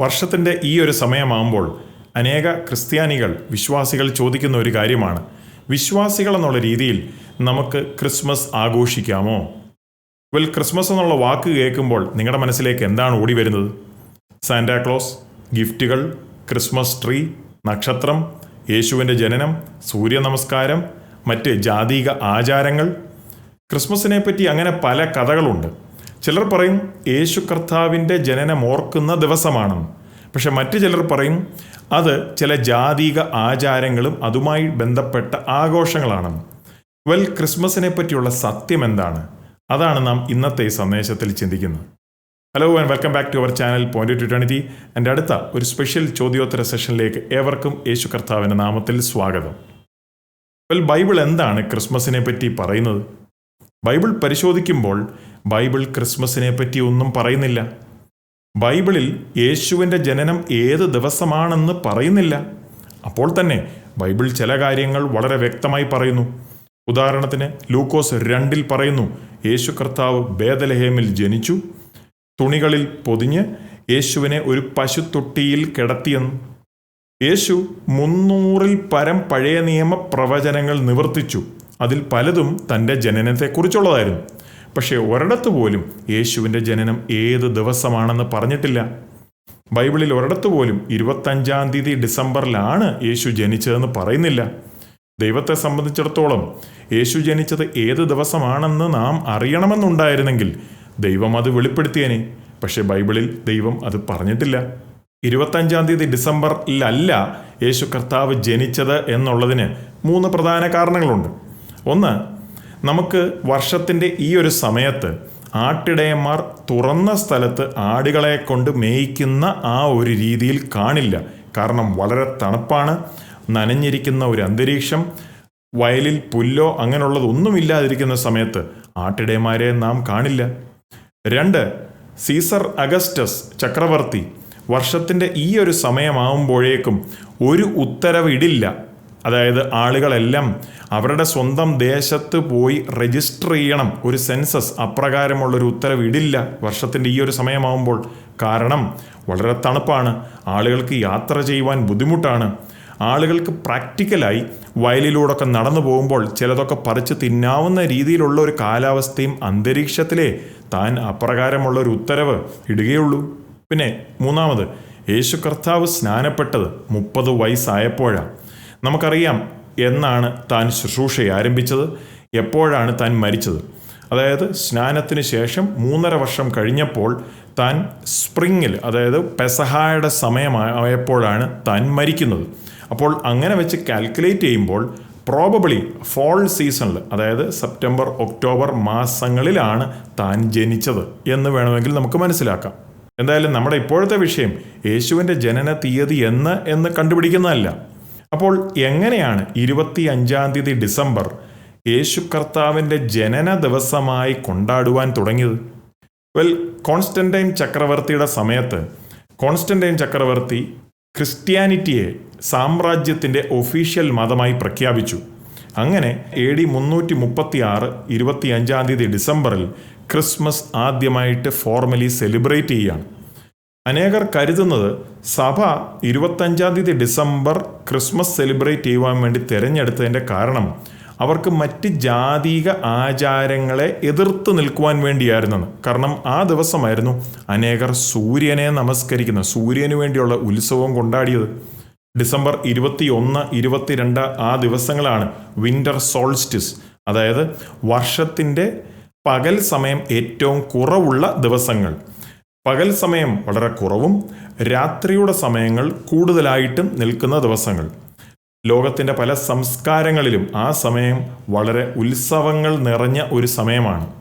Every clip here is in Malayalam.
വർഷത്തിന്റെ ഈ ഒരു സമയമാകുമ്പോൾ അനേക ക്രിസ്ത്യാനികൾ വിശ്വാസികൾ ചോദിക്കുന്ന ഒരു കാര്യമാണ്. വിശ്വാസികൾ എന്നുള്ള രീതിയിൽ നമുക്ക് ക്രിസ്മസ് ആഘോഷിക്കാമോ? വെൽ ക്രിസ്മസ് എന്നുള്ള വാക്ക് കേൾക്കുമ്പോൾ നിങ്ങളുടെ മനസ്സിലേക്ക് എന്താണ് ഓടി വരുന്നത്? സാന്റാക്ലോസ് ഗിഫ്റ്റുകൾ ക്രിസ്മസ് ട്രീ നക്ഷത്രം യേശുവിന്റെ ജനനം സൂര്യ നമസ്കാരം മറ്റ് ജാതീക ആചാരങ്ങൾ. ക്രിസ്മസിനെ പറ്റി അങ്ങനെ പല കഥകളുണ്ട്. ചിലർ പറയും യേശു കർത്താവിന്റെ ജനനം ഓർക്കുന്ന ദിവസമാണെന്ന് പക്ഷെ മറ്റു ചിലർ പറയും അത് ചില ജാതീക ആചാരങ്ങളും അതുമായി ബന്ധപ്പെട്ട ആഘോഷങ്ങളാണെന്ന് വെൽ ക്രിസ്മസിനെ പറ്റിയുള്ള സത്യം എന്താണ്? അതാണ് നാം ഇന്നത്തെ ഈ സന്ദേശത്തിൽ ചിന്തിക്കുന്നത്. Hello and welcome back to our channel point two twenty എന്റെ അടുത്ത ഒരു സ്പെഷ്യൽ ചോദ്യോത്തര സെഷനിലേക്ക് ഏവർക്കും യേശു കർത്താവിന്റെ നാമത്തിൽ സ്വാഗതം. വെൽ ബൈബിൾ എന്താണ് ക്രിസ്മസിനെ പറ്റി പറയുന്നത്? ബൈബിൾ പരിശോധിക്കുമ്പോൾ ബൈബിൾ ക്രിസ്മസിനെ പറ്റി ഒന്നും പറയുന്നില്ല. ബൈബിളിൽ യേശുവിന്റെ ജനനം ഏത് ദിവസമാണെന്ന് പറയുന്നില്ല. അപ്പോൾ തന്നെ ബൈബിൾ ചില കാര്യങ്ങൾ വളരെ വ്യക്തമായി പറയുന്നു. ഉദാഹരണത്തിന് ലൂക്കോസ് രണ്ടിൽ പറയുന്നു യേശു കർത്താവ് ബേദലഹേമിൽ ജനിച്ചു തുണികളിൽ പൊതിഞ്ഞ് യേശുവിനെ ഒരു പശുത്തൊട്ടിയിൽ കിടത്തിയെന്ന്. യേശു മുന്നൂറിൽ പരം പഴയ നിയമ പ്രവചനങ്ങൾ നിവർത്തിച്ചു. അതിൽ പലതും തന്റെ ജനനത്തെക്കുറിച്ചുള്ളതായിരുന്നു. പക്ഷേ ഒരിടത്ത് പോലും യേശുവിന്റെ ജനനം ഏത് ദിവസമാണെന്ന് പറഞ്ഞിട്ടില്ല. ബൈബിളിൽ ഒരിടത്ത് പോലും ഇരുപത്തഞ്ചാം തീയതി ഡിസംബറിലാണ് യേശു ജനിച്ചതെന്ന് പറയുന്നില്ല. ദൈവത്തെ സംബന്ധിച്ചിടത്തോളം യേശു ജനിച്ചത് ഏത് ദിവസമാണെന്ന് നാം അറിയണമെന്നുണ്ടായിരുന്നെങ്കിൽ ദൈവം അത് വെളിപ്പെടുത്തിയേനെ. പക്ഷേ ബൈബിളിൽ ദൈവം അത് പറഞ്ഞിട്ടില്ല. ഇരുപത്തഞ്ചാം തീയതി ഡിസംബറിലല്ല യേശു കർത്താവ് ജനിച്ചത് എന്നുള്ളതിന് മൂന്ന് പ്രധാന കാരണങ്ങളുണ്ട്. ഒന്ന് നമുക്ക് വർഷത്തിന്റെ ഈ ഒരു സമയത്ത് ആട്ടിടയന്മാർ തുറന്ന സ്ഥലത്ത് ആടുകളെ കൊണ്ട് മേയ്ക്കുന്ന ആ ഒരു രീതിയിൽ കാണില്ല. കാരണം വളരെ തണുപ്പാണ് നനഞ്ഞിരിക്കുന്ന ഒരു അന്തരീക്ഷം വയലിൽ പുല്ലോ അങ്ങനെയുള്ളതൊന്നുമില്ലാതിരിക്കുന്ന സമയത്ത് ആട്ടിടയന്മാരെ നാം കാണില്ല. രണ്ട് സീസർ അഗസ്റ്റസ് ചക്രവർത്തി വർഷത്തിന്റെ ഈ ഒരു സമയമാവുമ്പോഴേക്കും ഒരു ഉത്തരവ് ഇടില്ല അതായത് ആളുകളെല്ലാം അവരുടെ സ്വന്തം ദേശത്ത് പോയി രജിസ്റ്റർ ചെയ്യണം. ഒരു സെൻസസ് അപ്രകാരമുള്ളൊരു ഉത്തരവ് ഇടില്ല. വർഷത്തിന്റെ ഈ ഒരു സമയമാകുമ്പോൾ കാരണം വളരെ തണുപ്പാണ്. ആളുകൾക്ക് യാത്ര ചെയ്യുവാൻ ബുദ്ധിമുട്ടാണ്. ആളുകൾക്ക് പ്രാക്ടിക്കലായി വയലിലൂടെ ഒക്കെ നടന്നു പോകുമ്പോൾ ചിലതൊക്കെ പറിച്ച് തിന്നാവുന്ന രീതിയിലുള്ള ഒരു കാലാവസ്ഥയും അന്തരീക്ഷത്തിലെ താൻ അപ്രകാരമുള്ള ഒരു ഉത്തരവ് ഇടുകയുള്ളൂ. പിന്നെ മൂന്നാമത് യേശു കർത്താവ് സ്നാനപ്പെട്ടത് മുപ്പത് വയസ്സായപ്പോഴാണ് നമുക്കറിയാം എന്നാണ് താൻ ശുശ്രൂഷ ആരംഭിച്ചത് എപ്പോഴാണ് താൻ മരിച്ചത്. അതായത് സ്നാനത്തിന് ശേഷം മൂന്നര വർഷം കഴിഞ്ഞപ്പോൾ താൻ സ്പ്രിങ്ങിൽ അതായത് പെസഹായുടെ സമയമായപ്പോഴാണ് താൻ മരിക്കുന്നത്. അപ്പോൾ അങ്ങനെ വെച്ച് കാൽക്കുലേറ്റ് ചെയ്യുമ്പോൾ പ്രോബബിളി ഫോൾ സീസണിൽ അതായത് സെപ്റ്റംബർ ഒക്ടോബർ മാസങ്ങളിലാണ് താൻ ജനിച്ചത് എന്ന് വേണമെങ്കിൽ നമുക്ക് മനസ്സിലാക്കാം. എന്തായാലും നമ്മുടെ ഇപ്പോഴത്തെ വിഷയം യേശുവിന്റെ ജനന തീയതി എന്ന് എന്ന് കണ്ടുപിടിക്കുന്നതല്ല. അപ്പോൾ എങ്ങനെയാണ് ഇരുപത്തി അഞ്ചാം തീയതി ഡിസംബർ യേശു കർത്താവിന്റെ ജനന ദിവസമായി കൊണ്ടാടുവാൻ തുടങ്ങിയത്? വെൽ കോൺസ്റ്റന്റൈൻ ചക്രവർത്തിയുടെ സമയത്ത് കോൺസ്റ്റന്റൈൻ ചക്രവർത്തി ക്രിസ്ത്യാനിറ്റിയെ സാമ്രാജ്യത്തിന്റെ ഒഫീഷ്യൽ മതമായി പ്രഖ്യാപിച്ചു. അങ്ങനെ എ ഡി മുന്നൂറ്റി മുപ്പത്തി ആറ് ഇരുപത്തി അഞ്ചാം തീയതി ഡിസംബറിൽ ക്രിസ്മസ് ആദ്യമായിട്ട് ഫോർമലി സെലിബ്രേറ്റ് ചെയ്യുകയാണ്. അനേകർ കരുതുന്നത് സഭ ഇരുപത്തഞ്ചാം തീയതി ഡിസംബർ ക്രിസ്മസ് സെലിബ്രേറ്റ് ചെയ്യുവാൻ വേണ്ടി തിരഞ്ഞെടുത്തതിന്റെ കാരണം അവർക്ക് മറ്റ് ജാതീക ആചാരങ്ങളെ എതിർത്ത് നിൽക്കുവാൻ വേണ്ടിയായിരുന്നു കാരണം ആ ദിവസമായിരുന്നു അനേകർ സൂര്യനെ നമസ്കരിക്കുന്ന സൂര്യന് വേണ്ടിയുള്ള ഉത്സവം കൊണ്ടാടിയത്. ഡിസംബർ ഇരുപത്തി ഒന്ന് ഇരുപത്തിരണ്ട് ആ ദിവസങ്ങളാണ് വിന്റർ സോൾസ്റ്റിസ് അതായത് വർഷത്തിന്റെ പകൽ സമയം ഏറ്റവും കുറവുള്ള ദിവസങ്ങൾ. പകൽ സമയം വളരെ കുറവും രാത്രിയുടെ സമയങ്ങൾ കൂടുതലായിട്ടും നിൽക്കുന്ന ദിവസങ്ങൾ. ലോകത്തിന്റെ പല സംസ്കാരങ്ങളിലും ആ സമയം വളരെ ഉത്സവങ്ങൾ നിറഞ്ഞ ഒരു സമയമാണ്.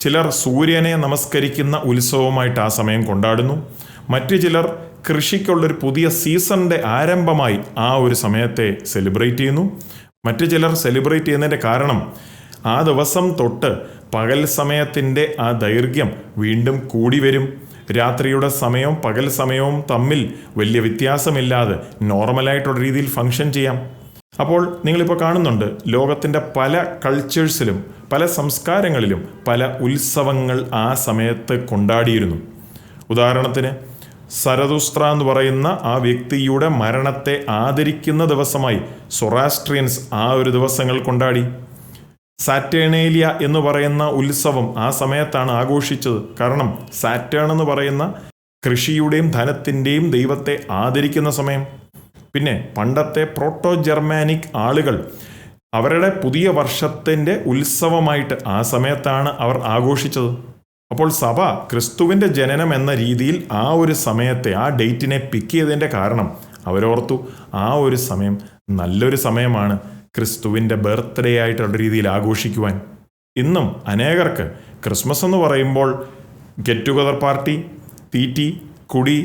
ചിലർ സൂര്യനെ നമസ്കരിക്കുന്ന ഉത്സവമായിട്ട് ആ സമയം കൊണ്ടാടുന്നു. മറ്റു ചിലർ കൃഷിക്കുള്ളൊരു പുതിയ സീസണിന്റെ ആരംഭമായി ആ ഒരു സമയത്തെ സെലിബ്രേറ്റ് ചെയ്യുന്നു. മറ്റു ചിലർ സെലിബ്രേറ്റ് ചെയ്യുന്നതിന്റെ കാരണം ആ ദിവസം തൊട്ട് പകൽ സമയത്തിന്റെ ആ ദൈർഘ്യം വീണ്ടും കൂടി വരും. രാത്രിയുടെ സമയവും പകൽ സമയവും തമ്മിൽ വലിയ വ്യത്യാസമില്ലാതെ നോർമലായിട്ടുള്ള രീതിയിൽ ഫങ്ഷൻ ചെയ്യാം. അപ്പോൾ നിങ്ങളിപ്പോൾ കാണുന്നുണ്ട് ലോകത്തിന്റെ പല കൾച്ചേഴ്സിലും പല സംസ്കാരങ്ങളിലും പല ഉത്സവങ്ങൾ ആ സമയത്ത് കൊണ്ടാടിയിരുന്നു. ഉദാഹരണത്തിന് സരതുസ്ത്ര എന്ന് പറയുന്ന ആ വ്യക്തിയുടെ മരണത്തെ ആദരിക്കുന്ന ദിവസമായി സൊറാസ്ട്രിയൻസ് ആ ഒരു ദിവസങ്ങൾ കൊണ്ടാടി. സാറ്റേണേലിയ എന്ന് പറയുന്ന ഉത്സവം ആ സമയത്താണ് ആഘോഷിച്ചത്. കാരണം സാറ്റേൺ എന്ന് പറയുന്ന കൃഷിയുടെയും ധനത്തിന്റെയും ദൈവത്തെ ആദരിക്കുന്ന സമയം. പിന്നെ പണ്ടത്തെ പ്രോട്ടോ ജർമാനിക് ആളുകൾ അവരുടെ പുതിയ വർഷത്തിന്റെ ഉത്സവമായിട്ട് ആ സമയത്താണ് അവർ ആഘോഷിച്ചത്. അപ്പോൾ സഭ ക്രിസ്തുവിന്റെ ജനനം എന്ന രീതിയിൽ ആ ഒരു സമയത്തെ ആ ഡേറ്റിനെ പിക്ക് ചെയ്തതിന്റെ കാരണം അവരോർത്തു ആ ഒരു സമയം നല്ലൊരു സമയമാണ്. ക്രിസ്തുവിന്റെ ബർത്ത്ഡേ ആയിട്ടുള്ള രീതിയിൽ ആഘോഷിക്കുവാൻ. ഇന്നും അനേകർക്ക് ക്രിസ്മസ് എന്ന് പറയുമ്പോൾ ഗെറ്റ് ടുഗദർ പാർട്ടി തീറ്റി കുടി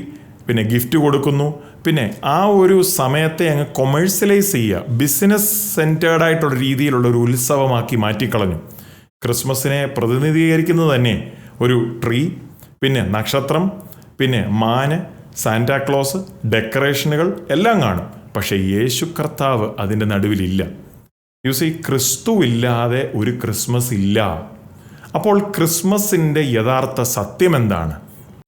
പിന്നെ ഗിഫ്റ്റ് കൊടുക്കുന്നു. പിന്നെ ആ ഒരു സമയത്തെ അങ്ങ് കൊമേഴ്സ്യലൈസ് ചെയ്യുക. ബിസിനസ് സെന്റേർഡ് ആയിട്ടുള്ള രീതിയിലുള്ള ഒരു ഉത്സവമാക്കി മാറ്റിക്കളഞ്ഞു. ക്രിസ്മസിനെ പ്രതിനിധീകരിക്കുന്നത് തന്നെ ഒരു ട്രീ പിന്നെ നക്ഷത്രം പിന്നെ മാന് സാന്റാക്ലോസ് ഡെക്കറേഷനുകൾ എല്ലാം കാണും. പക്ഷേ യേശു കർത്താവ് അതിന്റെ നടുവിലില്ല. യു സി ക്രിസ്തു ഇല്ലാതെ ഒരു ക്രിസ്മസ് ഇല്ല. അപ്പോൾ ക്രിസ്മസിന്റെ യഥാർത്ഥ സത്യം എന്താണ്?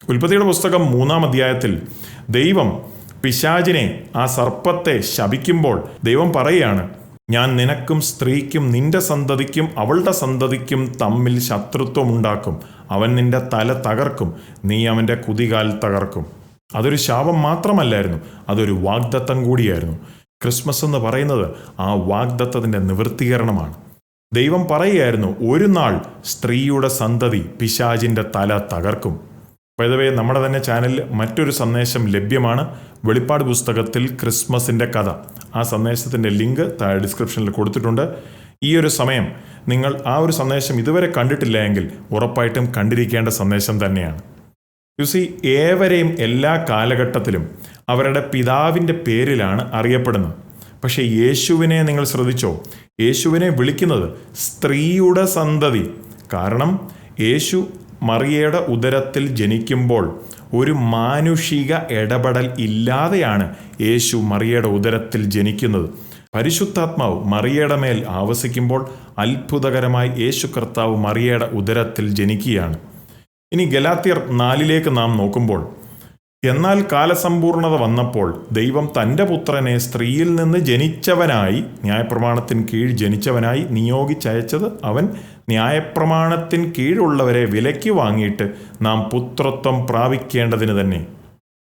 ഉൽപ്പത്തിയുടെ പുസ്തകം മൂന്നാം അധ്യായത്തിൽ ദൈവം പിശാചിനെ ആ സർപ്പത്തെ ശപിക്കുമ്പോൾ ദൈവം പറയുകയാണ് ഞാൻ നിനക്കും സ്ത്രീക്കും നിന്റെ സന്തതിക്കും അവളുടെ സന്തതിക്കും തമ്മിൽ ശത്രുത്വം ഉണ്ടാക്കും. അവൻ നിന്റെ തല തകർക്കും. നീ അവന്റെ കുതികാൽ തകർക്കും. അതൊരു ശാപം മാത്രമല്ലായിരുന്നു അതൊരു വാഗ്ദത്തം കൂടിയായിരുന്നു. ക്രിസ്മസ് എന്ന് പറയുന്നത് ആ വാഗ്ദത്തത്തിന്റെ നിവൃത്തീകരണമാണ്. ദൈവം പറയുകയായിരുന്നു ഒരു നാൾ സ്ത്രീയുടെ സന്തതി പിശാജിന്റെ തല തകർക്കും. പൊതുവേ നമ്മുടെ തന്നെ ചാനലിൽ മറ്റൊരു സന്ദേശം ലഭ്യമാണ്. വെളിപ്പാട് പുസ്തകത്തിൽ ക്രിസ്മസിന്റെ കഥ. ആ സന്ദേശത്തിന്റെ ലിങ്ക് താഴെ ഡിസ്ക്രിപ്ഷനിൽ കൊടുത്തിട്ടുണ്ട്. ഈ ഒരു സമയം നിങ്ങൾ ആ ഒരു സന്ദേശം ഇതുവരെ കണ്ടിട്ടില്ല എങ്കിൽ ഉറപ്പായിട്ടും കണ്ടിരിക്കേണ്ട സന്ദേശം തന്നെയാണ്. യു സി ഏവരെയും എല്ലാ കാലഘട്ടത്തിലും അവരുടെ പിതാവിന്റെ പേരിലാണ് അറിയപ്പെടുന്നത്. പക്ഷേ യേശുവിനെ നിങ്ങൾ ശ്രദ്ധിച്ചോ? യേശുവിനെ വിളിക്കുന്നത് സ്ത്രീയുടെ സന്തതി. കാരണം യേശു മറിയയുടെ ഉദരത്തിൽ ജനിക്കുമ്പോൾ ഒരു മാനുഷിക ഇടപെടൽ ഇല്ലാതെയാണ് യേശു മറിയയുടെ ഉദരത്തിൽ ജനിക്കുന്നത്. പരിശുദ്ധാത്മാവ് മറിയയുടെ മേൽ ആവസിക്കുമ്പോൾ അത്ഭുതകരമായി യേശു കർത്താവ് മറിയയുടെ ഉദരത്തിൽ ജനിക്കുകയാണ്. ഇനി ഗലാത്തിയർ നാലിലേക്ക് നാം നോക്കുമ്പോൾ എന്നാൽ കാലസമ്പൂർണത വന്നപ്പോൾ ദൈവം തന്റെ പുത്രനെ സ്ത്രീയിൽ നിന്ന് ജനിച്ചവനായി ന്യായപ്രമാണത്തിന് കീഴ് ജനിച്ചവനായി നിയോഗിച്ചയച്ചത് അവൻ ന്യായപ്രമാണത്തിന് കീഴുള്ളവരെ വിലയ്ക്ക് വാങ്ങിയിട്ട് നാം പുത്രത്വം പ്രാപിക്കേണ്ടതിന് തന്നെ.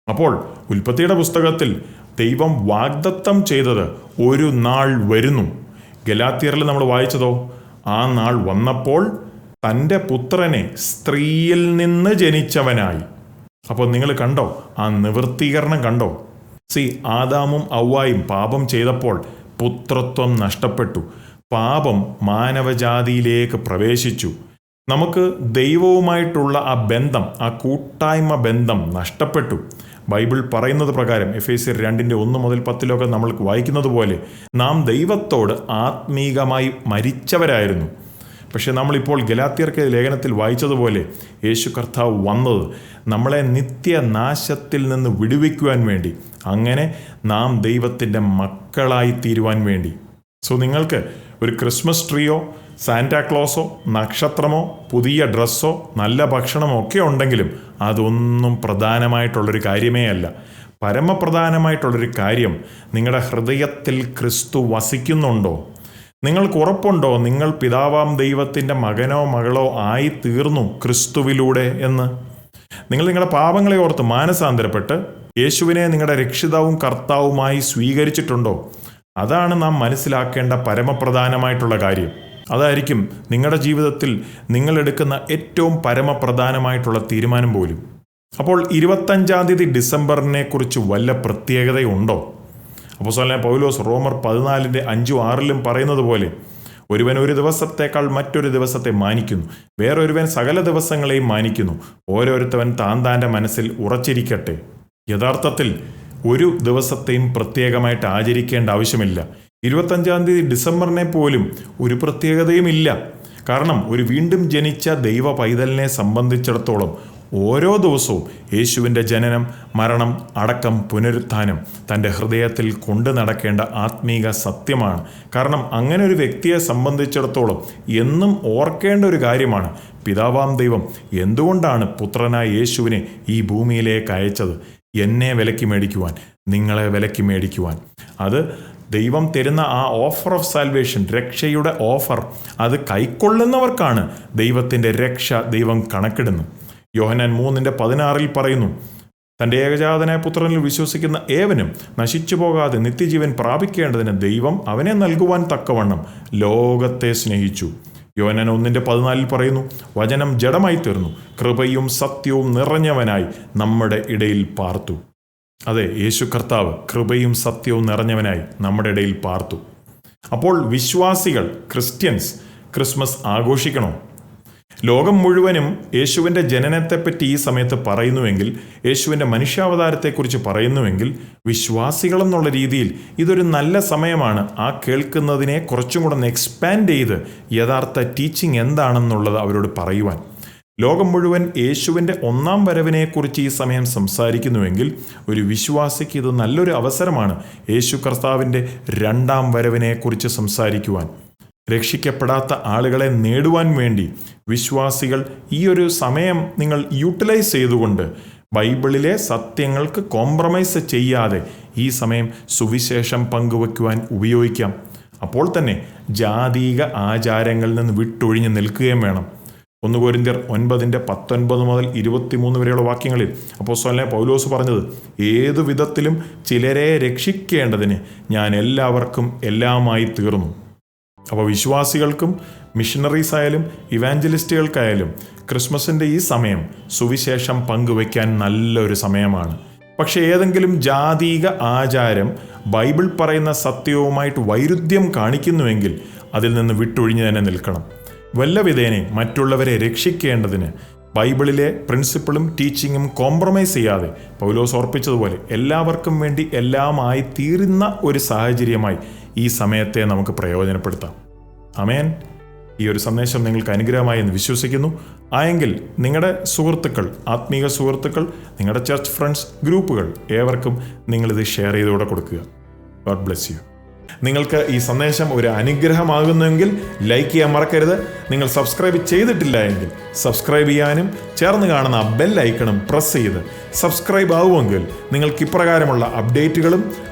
അപ്പോൾ ഉൽപ്പത്തിയുടെ പുസ്തകത്തിൽ ദൈവം വാഗ്ദത്തം ചെയ്തത് ഒരു നാൾ വരുന്നു. ഗലാത്തിയറിൽ നമ്മൾ വായിച്ചതോ? ആ നാൾ വന്നപ്പോൾ തന്റെ പുത്രനെ സ്ത്രീയിൽ നിന്ന് ജനിച്ചവനായി. അപ്പോൾ നിങ്ങൾ കണ്ടോ ആ നിവൃത്തീകരണം കണ്ടോ? സി ആദാമും ഔവായും പാപം ചെയ്തപ്പോൾ പുത്രത്വം നഷ്ടപ്പെട്ടു. പാപം മാനവജാതിയിലേക്ക് പ്രവേശിച്ചു. നമുക്ക് ദൈവവുമായിട്ടുള്ള ആ ബന്ധം ആ കൂട്ടായ്മ ബന്ധം നഷ്ടപ്പെട്ടു. ബൈബിൾ പറയുന്നത് പ്രകാരം എഫ് എ സി രണ്ടിന്റെ ഒന്ന് മുതൽ പത്തിലൊക്കെ നമ്മൾ വായിക്കുന്നത് പോലെ നാം ദൈവത്തോട് ആത്മീകമായി മരിച്ചവരായിരുന്നു. പക്ഷേ നമ്മളിപ്പോൾ ഗലാത്തിയർക്ക് ലേഖനത്തിൽ വായിച്ചതുപോലെ യേശു കർത്താവ് വന്നത് നമ്മളെ നിത്യനാശത്തിൽ നിന്ന് വിടുവിക്കുവാൻ വേണ്ടി അങ്ങനെ നാം ദൈവത്തിന്റെ മക്കളായി തീരുവാൻ വേണ്ടി. സോ നിങ്ങൾക്ക് ഒരു ക്രിസ്മസ് ട്രീയോ സാന്റാക്ലോസോ നക്ഷത്രമോ പുതിയ ഡ്രസ്സോ നല്ല ഭക്ഷണമോ ഒക്കെ ഉണ്ടെങ്കിലും അതൊന്നും പ്രധാനമായിട്ടുള്ളൊരു കാര്യമേ അല്ല. പരമപ്രധാനമായിട്ടുള്ളൊരു കാര്യം നിങ്ങളുടെ ഹൃദയത്തിൽ ക്രിസ്തു വസിക്കുന്നുണ്ടോ? നിങ്ങൾക്ക് ഉറപ്പുണ്ടോ? നിങ്ങൾ പിതാവാം ദൈവത്തിന്റെ മകനോ മകളോ ആയി തീർന്നു ക്രിസ്തുവിലൂടെ എന്ന്. നിങ്ങൾ നിങ്ങളുടെ പാപങ്ങളെ ഓർത്ത് മാനസാന്തരപ്പെട്ട് യേശുവിനെ നിങ്ങളുടെ രക്ഷിതാവും കർത്താവുമായി സ്വീകരിച്ചിട്ടുണ്ടോ? അതാണ് നാം മനസ്സിലാക്കേണ്ട പരമപ്രധാനമായിട്ടുള്ള കാര്യം. അതായിരിക്കും നിങ്ങളുടെ ജീവിതത്തിൽ നിങ്ങൾ എടുക്കുന്ന ഏറ്റവും പരമപ്രധാനമായിട്ടുള്ള തീരുമാനം പോലും. അപ്പോൾ ഇരുപത്തഞ്ചാം തീയതി ഡിസംബറിനെ കുറിച്ച് വല്ല പ്രത്യേകതയുണ്ടോ? അപ്പോൾ സ്വലനെ പൗലോസ് റോമർ പതിനാലിന്റെ അഞ്ചും ആറിലും പറയുന്നത് പോലെ ഒരുവൻ ഒരു ദിവസത്തേക്കാൾ മറ്റൊരു ദിവസത്തെ മാനിക്കുന്നു. വേറൊരുവൻ സകല ദിവസങ്ങളെയും മാനിക്കുന്നു. ഓരോരുത്തവൻ താൻ താന്റെ മനസ്സിൽ ഉറച്ചിരിക്കട്ടെ. യഥാർത്ഥത്തിൽ ഒരു ദിവസത്തെയും പ്രത്യേകമായിട്ട് ആചരിക്കേണ്ട ആവശ്യമില്ല. ഇരുപത്തഞ്ചാം തീയതി ഡിസംബറിനെ പോലും ഒരു പ്രത്യേകതയും ഇല്ല കാരണം ഒരു വീണ്ടും ജനിച്ച ദൈവ പൈതലിനെ സംബന്ധിച്ചിടത്തോളം ഓരോ ദിവസവും യേശുവിന്റെ ജനനം മരണം അടക്കം പുനരുത്ഥാനം തന്റെ ഹൃദയത്തിൽ കൊണ്ടു നടക്കേണ്ട ആത്മീക സത്യമാണ്. കാരണം അങ്ങനെ ഒരു വ്യക്തിയെ സംബന്ധിച്ചിടത്തോളം എന്നും ഓർക്കേണ്ട ഒരു കാര്യമാണ്. പിതാവാം ദൈവം എന്തുകൊണ്ടാണ് പുത്രനായ യേശുവിനെ ഈ ഭൂമിയിലേക്ക് അയച്ചത്? എന്നെ വിലക്കി മേടിക്കുവാൻ നിങ്ങളെ വിലക്കി മേടിക്കുവാൻ. അത് ദൈവം തരുന്ന ആ ഓഫർ ഓഫ് സാൽവേഷൻ രക്ഷയുടെ ഓഫർ അത് കൈക്കൊള്ളുന്നവർക്കാണ് ദൈവത്തിന്റെ രക്ഷ ദൈവം കണക്കിടുന്നു യോഹനാൻ മൂന്നിന്റെ പതിനാറിൽ പറയുന്നു തന്റെ ഏകജാതനായ പുത്രനിൽ വിശ്വസിക്കുന്ന ഏവനും നശിച്ചു പോകാതെ നിത്യജീവൻ പ്രാപിക്കേണ്ടതിന് ദൈവം അവനെ നൽകുവാൻ തക്കവണ്ണം ലോകത്തെ സ്നേഹിച്ചു. യോനൻ ഒന്നിന്റെ പതിനാലിൽ പറയുന്നു വചനം ജഡമായി തീർന്നു കൃപയും സത്യവും നിറഞ്ഞവനായി നമ്മുടെ ഇടയിൽ പാർത്തു. അതെ യേശു കർത്താവ് കൃപയും സത്യവും നിറഞ്ഞവനായി നമ്മുടെ ഇടയിൽ പാർത്തു. അപ്പോൾ വിശ്വാസികൾ ക്രിസ്ത്യൻസ് ക്രിസ്മസ് ആഘോഷിക്കണോ? ലോകം മുഴുവനും യേശുവിന്റെ ജനനത്തെപ്പറ്റി ഈ സമയത്ത് പറയുന്നുവെങ്കിൽ യേശുവിന്റെ മനുഷ്യാവതാരത്തെക്കുറിച്ച് പറയുന്നുവെങ്കിൽ വിശ്വാസികളെന്നുള്ള രീതിയിൽ ഇതൊരു നല്ല സമയമാണ് ആ കേൾക്കുന്നതിനെ കുറച്ചും കൂടെ ഒന്ന് എക്സ്പാൻഡ് ചെയ്ത് യഥാർത്ഥ ടീച്ചിങ് എന്താണെന്നുള്ളത് അവരോട് പറയുവാൻ. ലോകം മുഴുവൻ യേശുവിന്റെ ഒന്നാം വരവിനെക്കുറിച്ച് ഈ സമയം സംസാരിക്കുന്നുവെങ്കിൽ ഒരു വിശ്വാസിക്ക് ഇത് നല്ലൊരു അവസരമാണ് യേശു കർത്താവിന്റെ രണ്ടാം വരവിനെക്കുറിച്ച് സംസാരിക്കുവാൻ. രക്ഷിക്കപ്പെടാത്ത ആളുകളെ നേടുവാൻ വേണ്ടി വിശ്വാസികൾ ഈ ഒരു സമയം നിങ്ങൾ യൂട്ടിലൈസ് ചെയ്തുകൊണ്ട് ബൈബിളിലെ സത്യങ്ങൾക്ക് കോംപ്രമൈസ് ചെയ്യാതെ ഈ സമയം സുവിശേഷം പങ്കുവയ്ക്കുവാൻ ഉപയോഗിക്കാം. അപ്പോൾ തന്നെ ജാതീക ആചാരങ്ങളിൽ നിന്ന് വിട്ടൊഴിഞ്ഞ് നിൽക്കുകയും വേണം. ഒന്ന് കോരിന്ത്യർ ഒൻപതിന്റെ പത്തൊൻപത് മുതൽ ഇരുപത്തിമൂന്ന് വരെയുള്ള വാക്യങ്ങളിൽ അപ്പോൾ സ്വലെ പൗലോസ് പറഞ്ഞത് ഏതു വിധത്തിലും ചിലരെ രക്ഷിക്കേണ്ടതിന് ഞാൻ എല്ലാവർക്കും എല്ലാമായി തീർന്നു. അപ്പോൾ വിശ്വാസികൾക്കും മിഷണറീസ് ആയാലും ഇവാഞ്ചലിസ്റ്റുകൾക്കായാലും ക്രിസ്മസിന്റെ ഈ സമയം സുവിശേഷം പങ്കുവയ്ക്കാൻ നല്ലൊരു സമയമാണ്. പക്ഷേ ഏതെങ്കിലും ജാതീക ആചാരം ബൈബിൾ പറയുന്ന സത്യവുമായിട്ട് വൈരുദ്ധ്യം കാണിക്കുന്നുവെങ്കിൽ അതിൽ നിന്ന് വിട്ടൊഴിഞ്ഞു തന്നെ നിൽക്കണം. വല്ല വിധേനെ മറ്റുള്ളവരെ രക്ഷിക്കേണ്ടതിന് ബൈബിളിലെ പ്രിൻസിപ്പിളും ടീച്ചിങ്ങും കോംപ്രമൈസ് ചെയ്യാതെ പൗലോസ് ഓർപ്പിച്ചതുപോലെ എല്ലാവർക്കും വേണ്ടി എല്ലാമായി തീരുന്ന ഒരു സാഹചര്യമായി ഈ സമയത്തെ നമുക്ക് പ്രയോജനപ്പെടുത്താം. അമേൻ ഈ ഒരു സന്ദേശം നിങ്ങൾക്ക് അനുഗ്രഹമായി എന്ന് വിശ്വസിക്കുന്നു. ആയെങ്കിൽ നിങ്ങളുടെ സുഹൃത്തുക്കൾ ആത്മീക സുഹൃത്തുക്കൾ നിങ്ങളുടെ ചർച്ച് ഫ്രണ്ട്സ് ഗ്രൂപ്പുകൾ ഏവർക്കും നിങ്ങളിത് ഷെയർ ചെയ്തുകൂടെ കൊടുക്കുക. ഗോഡ് ബ്ലെസ് യു നിങ്ങൾക്ക് ഈ സന്ദേശം ഒരു അനുഗ്രഹമാകുന്നുവെങ്കിൽ ലൈക്ക് ചെയ്യാൻ മറക്കരുത്. നിങ്ങൾ സബ്സ്ക്രൈബ് ചെയ്തിട്ടില്ല എങ്കിൽ സബ്സ്ക്രൈബ് ചെയ്യാനും ചേർന്ന് കാണുന്ന ബെൽ ഐക്കണും പ്രസ് ചെയ്ത് സബ്സ്ക്രൈബ് ആവുമെങ്കിൽ നിങ്ങൾക്ക് ഇപ്രകാരമുള്ള അപ്ഡേറ്റുകളും